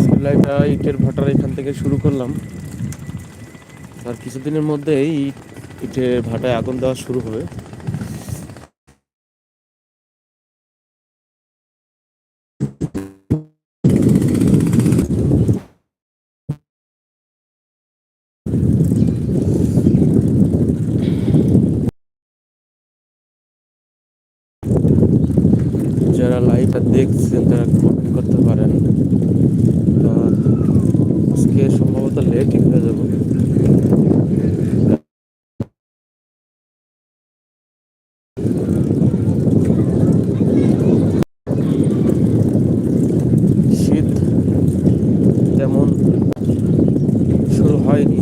School ইটের ভাটার এখান থেকে শুরু করলাম। আর কিছুদিনের মধ্যেই ইট ইটের ভাটায় আগুন দেওয়া শুরু হবে যারা লাইভটা দেখছেন তারা কমেন্ট করতে পারেন তো আজকে সম্ভবত লেটই হয়ে যাবে শীত তেমন শুরু হয়নি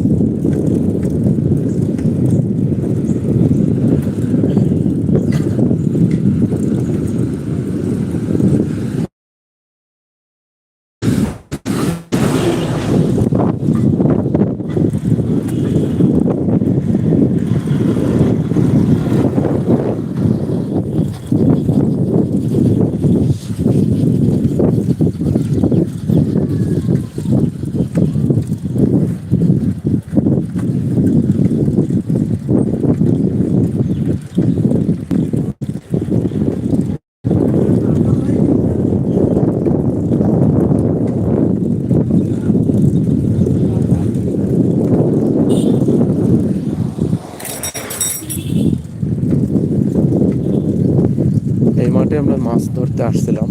এই মাঠে আমরা মাছ ধরতে আসছিলাম।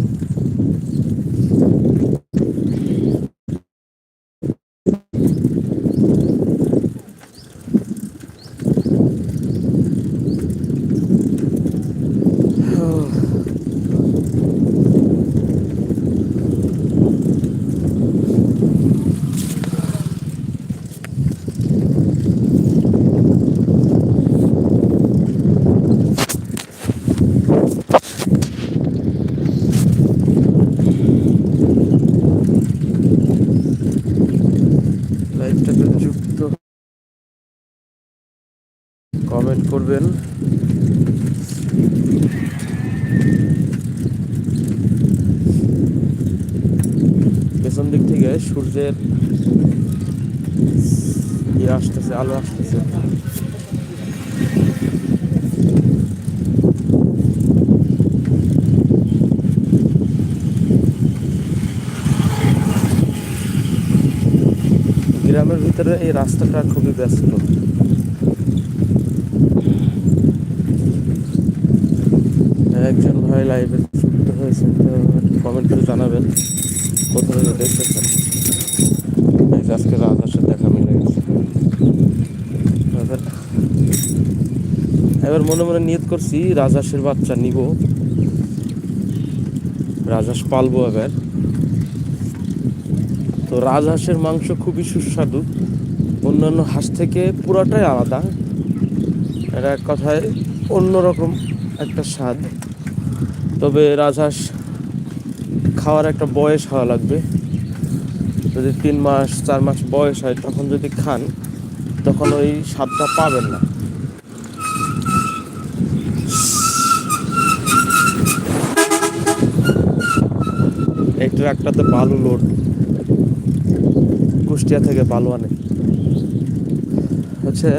করবেন। পেছন দিক থেকে সূর্যের ইয়ে আসতেছে, আলো আসতেছে। গ্রামের ভিতরে এই রাস্তাটা খুবই ব্যস্ত। ভাই লাইভে যুক্ত হয়েছেন তো কমেন্ট করে জানাবেন কোথা থেকে দেখতেছেন? আজকে রাজহাঁসের দেখা মিলে গেছে। এবার মনে মনে নিয়ত করছি, রাজহাঁসের বাচ্চা নিব। রাজহাঁস পালবো এবার। তো রাজহাঁসের মাংস খুবই সুস্বাদু। অন্যান্য হাঁস থেকে পুরাটাই আলাদা। এটা এক কথায় অন্যরকম একটা স্বাদ। তবে রাজহাঁস খাওয়ার একটা বয়স হওয়া লাগবে। যদি তিন মাস, চার মাস বয়স হয়, তখন যদি খান, তখন ওই স্বাদটা পাবেন না। এই ট্রাকটাতে বালু লোড। কুষ্টিয়া থেকে বালু আনে। হচ্ছে,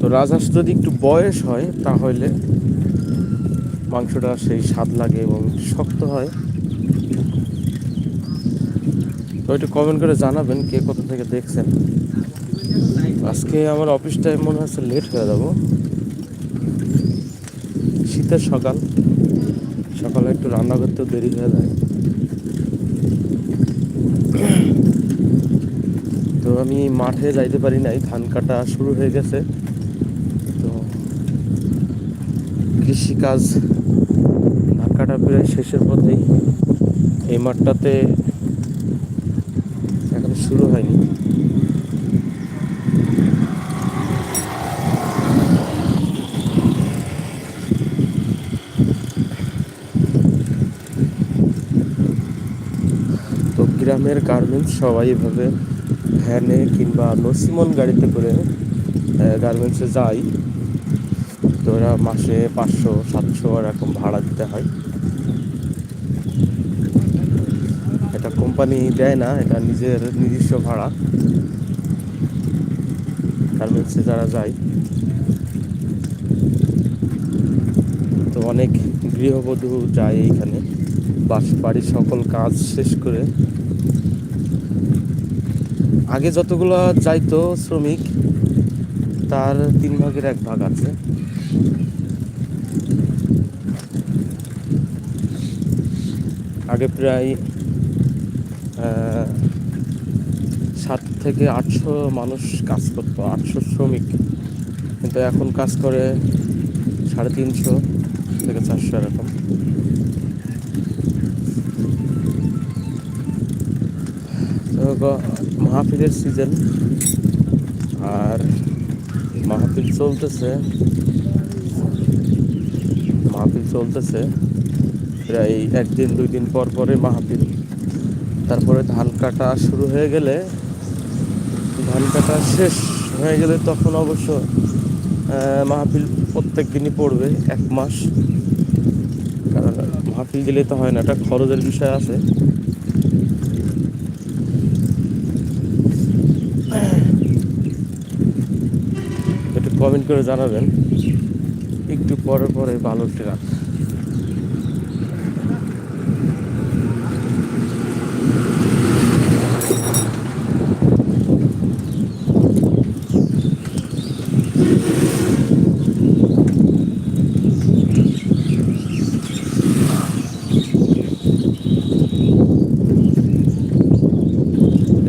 তো রাজহাঁস যদি একটু বয়স হয়, তাহলে মাংসটা সেই স্বাদ লাগে এবং শক্ত হয়। তো একটু কমেন্ট করে জানাবেন কে কোথা থেকে দেখছেন। আজকে আমার অফিস টাইম মনে হচ্ছে লেট হয়ে যাব শীতের সকাল। সকালে একটু রান্না করতেও দেরি হয়ে যায়। তো আমি মাঠে যাইতে পারি নাই, ধান কাটা শুরু হয়ে গেছে তো কৃষিকাজ ধান কাটা প্রায় শেষের পথেই এই মাঠটাতে এখন শুরু হয়নি। তো গ্রামের গার্মেন্টস সবাই এভাবে ভ্যানে কিংবা নসিমন গাড়িতে করে গার্মেন্টসে যাই তো এরা মাসে পাঁচশো, সাতশো এরকম ভাড়া দিতে হয়। এটা কোম্পানি দেয় না, এটা নিজের নিজস্ব ভাড়া। গার্মেন্টসে যারা যায়, তো অনেক গৃহবধূ যায় এইখানে। বাস, বাড়ির সকল কাজ শেষ করে। আগে যতগুলো যাইতো শ্রমিক, তার তিন ভাগের এক ভাগ আছে। আগে প্রায় সাত থেকে আটশো মানুষ কাজ করতো, আটশো শ্রমিক। কিন্তু এখন কাজ করে সাড়ে তিনশো থেকে চারশো এরকম। মাহফিলের সিজন আর মাহফিল চলতেছে। মাহফিল চলতেছে। প্রায় একদিন, দুই দিন পর পরে মাহফিল। তারপরে ধান কাটা শুরু হয়ে গেলে, ধান কাটা শেষ হয়ে গেলে তখন অবশ্য মাহফিল প্রত্যেক দিনই পড়বে, এক মাস। কারণ মাহফিল দিলে তো হয় না, এটা খরচের বিষয় আছে। একটু কমেন্ট করে জানাবেন। একটু পরে পরে বালুর ট্রাক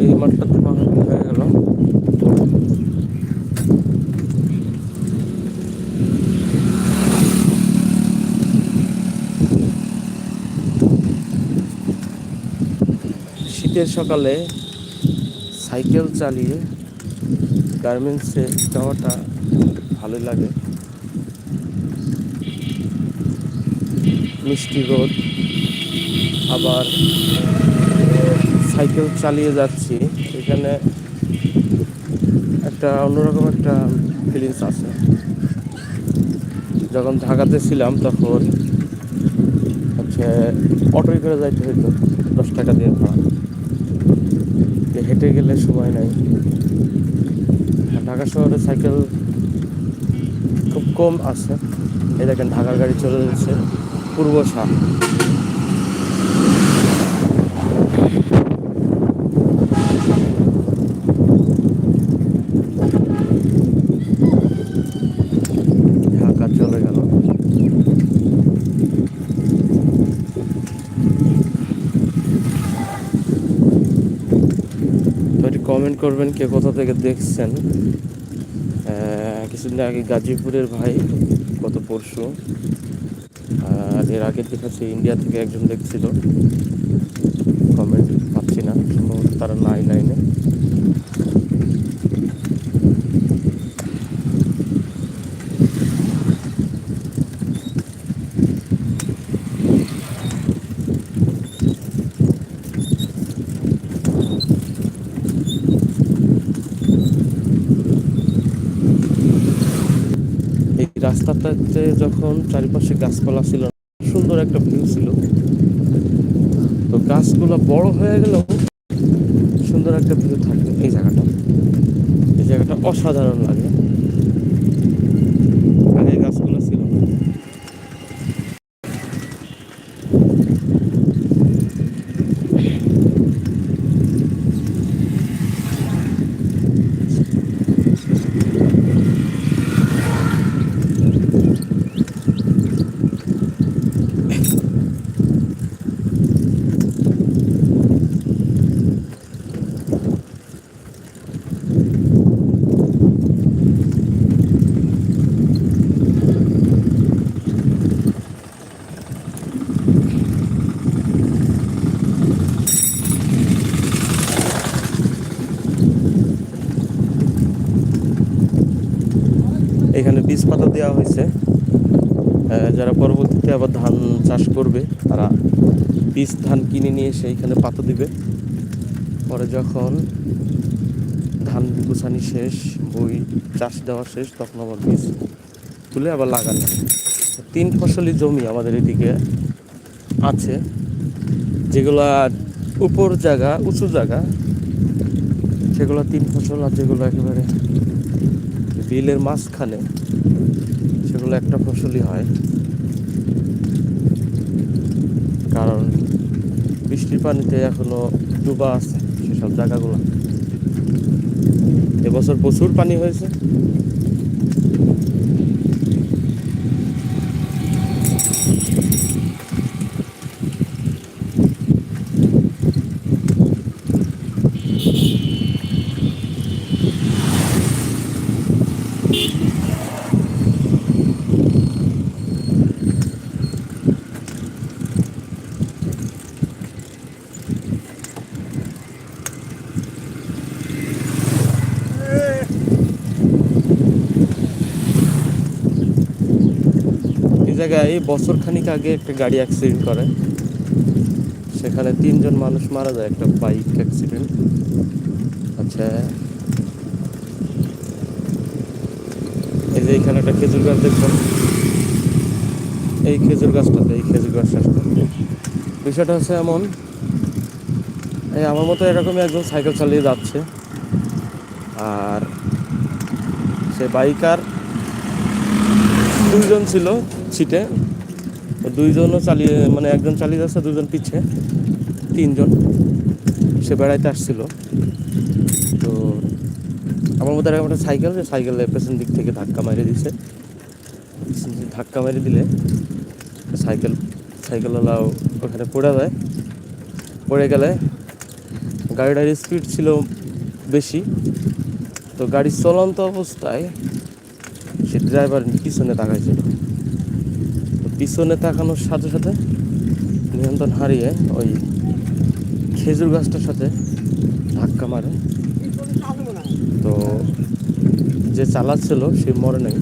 এই মাঠটাতে মাহফিল হয়ে গেল শীতের সকালে সাইকেল চালিয়ে গার্মেন্টসে যাওয়াটা ভালোই লাগে। মিষ্টি রোদ, আবার সাইকেল চালিয়ে যাচ্ছি। এখানে একটা অন্যরকম একটা ফিলিংস আছে। যখন ঢাকাতে ছিলাম তখন হচ্ছে অটোয় করে যাইতে হইতো দশ টাকা দিয়ে ভাড়া। হেঁটে গেলে সময় নাই। ঢাকা শহরে সাইকেল খুব কম আছে। এই দেখেন, ঢাকার গাড়ি চলে যাচ্ছে পূর্ব শাহ ঢাকা চলে গেল তো একটু কমেন্ট করবেন কে কোথা থেকে দেখছেন? কিছুদিন আগে গাজীপুরের ভাই, গত পরশু আর এর আগে দেখাচ্ছে ইন্ডিয়া থেকে একজন দেখছিল। কমেন্ট পাচ্ছি না তারা নাই লাইনে। রাস্তাটাতে যখন চারিপাশে গাছপালা ছিল সুন্দর একটা ভিউ ছিল। তো গাছগুলো বড় হয়ে গেলেও সুন্দর একটা ভিউ থাকবে এই জায়গাটা। এই জায়গাটা অসাধারণ লাগে আগে গাছগুলো ছিল না। এখানে বীজ পাতা দেওয়া হয়েছে যারা পরবর্তীতে আবার ধান চাষ করবে, তারা বীজ ধান কিনে নিয়ে এসে এখানে পাতা দিবে। পরে যখন ধান গুছানি শেষ, বই চাষ দেওয়া শেষ, তখন আবার বীজ তুলে আবার লাগানো তিন ফসলি জমি আমাদের এদিকে আছে, যেগুলা উপর জায়গা, উঁচু জায়গা। সেগুলো তিন ফসল আর যেগুলো একেবারে বিলের মাঝখানে সেগুলো একটা ফসলই হয়। কারণ বৃষ্টির পানিতে এখনও ডুবা আছে সেসব জায়গাগুলো। এবছর প্রচুর পানি হয়েছে। জায়গায় বছর খানিক আগে একটা গাড়ি অ্যাক্সিডেন্ট করে। সেখানে তিনজন মানুষ মারা যায়, একটা বাইক অ্যাক্সিডেন্ট আচ্ছা। এই যে এখানে একটা খেজুর গাছ দেখবেন এই খেজুর গাছটাতে, এই খেজুর গাছটা বিষয়টা হচ্ছে এমন, এই আমার মতো এরকমই একজন সাইকেল চালিয়ে যাচ্ছে। আর সে বাইকার দুজন ছিল। সিটে। দুইজনও চালিয়ে মানে একজন চালিয়ে যাচ্ছে দুজন পিছে, তিনজন। সে বেড়াইতে আসছিল। তো আমার মধ্যে একটা সাইকেল যে সাইকেলের পেছন দিক থেকে ধাক্কা মেরে দিছে। ধাক্কা মেরে দিলে সাইকেল সাইকেলওয়ালা ওখানে পড়ে যায়। পড়ে গেলে গাড়িটার স্পিড ছিল বেশি। তো গাড়ি চলন্ত অবস্থায় সে ড্রাইভার পিছনে তাকাইছিল। পিছনে তাকানোর সাথে সাথে নিয়ন্ত্রণ হারিয়ে ওই খেজুর গাছটার সাথে ধাক্কা মারে। তো যে চালাচ্ছিল সে মরে নাই।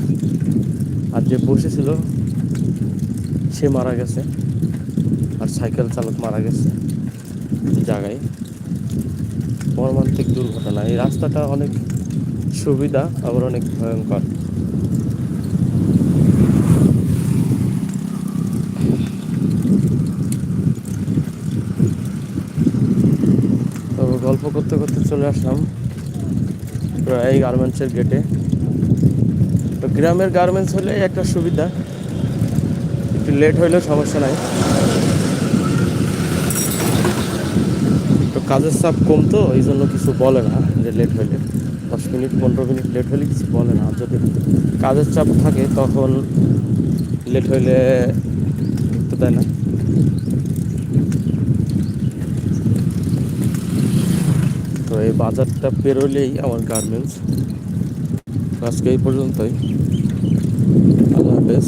আর যে বসেছিল, সে মারা গেছে। আর সাইকেল চালক মারা গেছে জায়গায়। মর্মান্তিক দুর্ঘটনা। এই রাস্তাটা অনেক সুবিধা, আবার অনেক ভয়ঙ্কর তো গল্প করতে করতে চলে আসলাম এই গার্মেন্টসের গেটে তো গ্রামের গার্মেন্টস হলে একটা সুবিধা, একটু লেট হইলেও সমস্যা নাই। তো কাজের চাপ কম তো এই জন্য কিছু বলে না যে লেট হইলে। দশ মিনিট, পনেরো মিনিট লেট হলে কিছু বলে না। যদি কাজের চাপ থাকে তখন লেট হইলে ঢুকতে দেয় না। এই বাজারটা পেরোলেই আমার গার্মেন্টস আজকে এই পর্যন্তই। আল্লাহ হাফেজ।